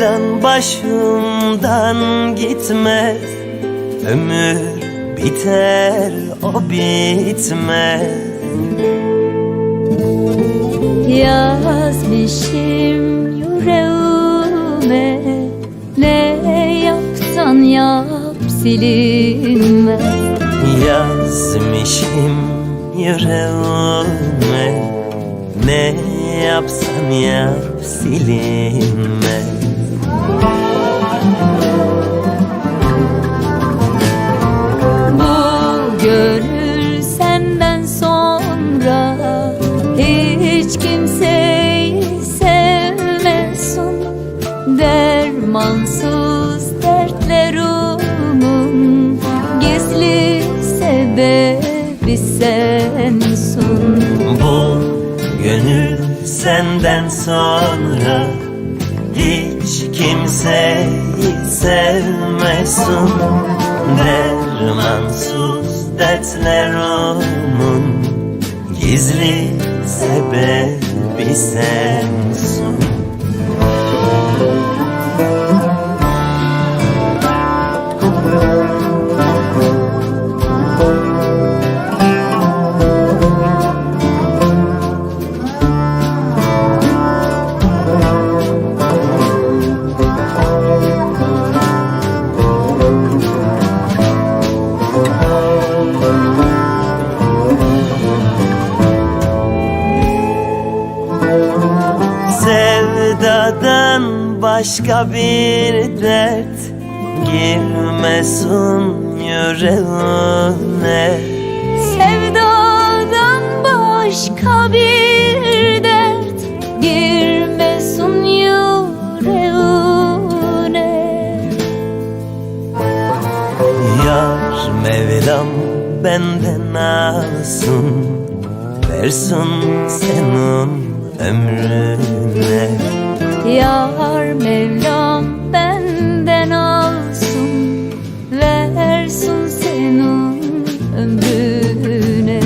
Sevdan başımdan gitmez. Ömür biter o bitmez. Yazmışım yüreğime Ne yapsan yap silinmez. Yazmışım yüreğime Ne yapsan yap silinmez Bu gönül senden sonra Hiç kimseyi sevmesin. Dermansız dertlerimin Gizli sebebi sensin. Bu gönül senden sonra Hiç kimseyi sevmesin Dermansız dertlerimin Gizli sebebi sensin başka bir dert. Girmesin yüreğine. Sevdadan başka bir dert. Girmesin yüreğine. Yar Mevlam benden alsın Versin senin ömrüne Yar Mevlam benden alsın Versin senin ömrüne.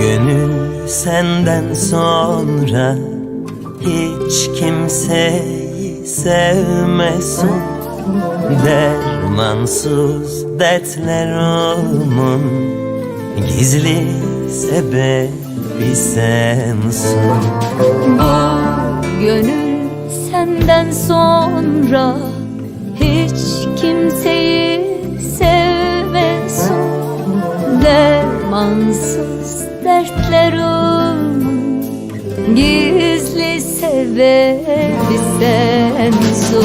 Gönül senden sonra Hiç kimseyi sevmesin. Dermansız dertlerimin Gizli sebebi sensin Bu gönül senden sonra Hiç kimseyi sevmesin. Dermansız dertlerimin Gizli sebebi sensin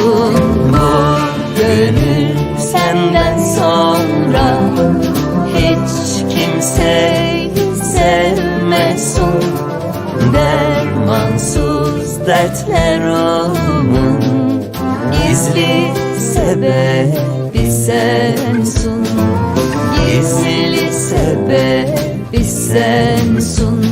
sevmesin Dermansız dertlerimin Gizli sebebi sensin Gizli sebebi sensin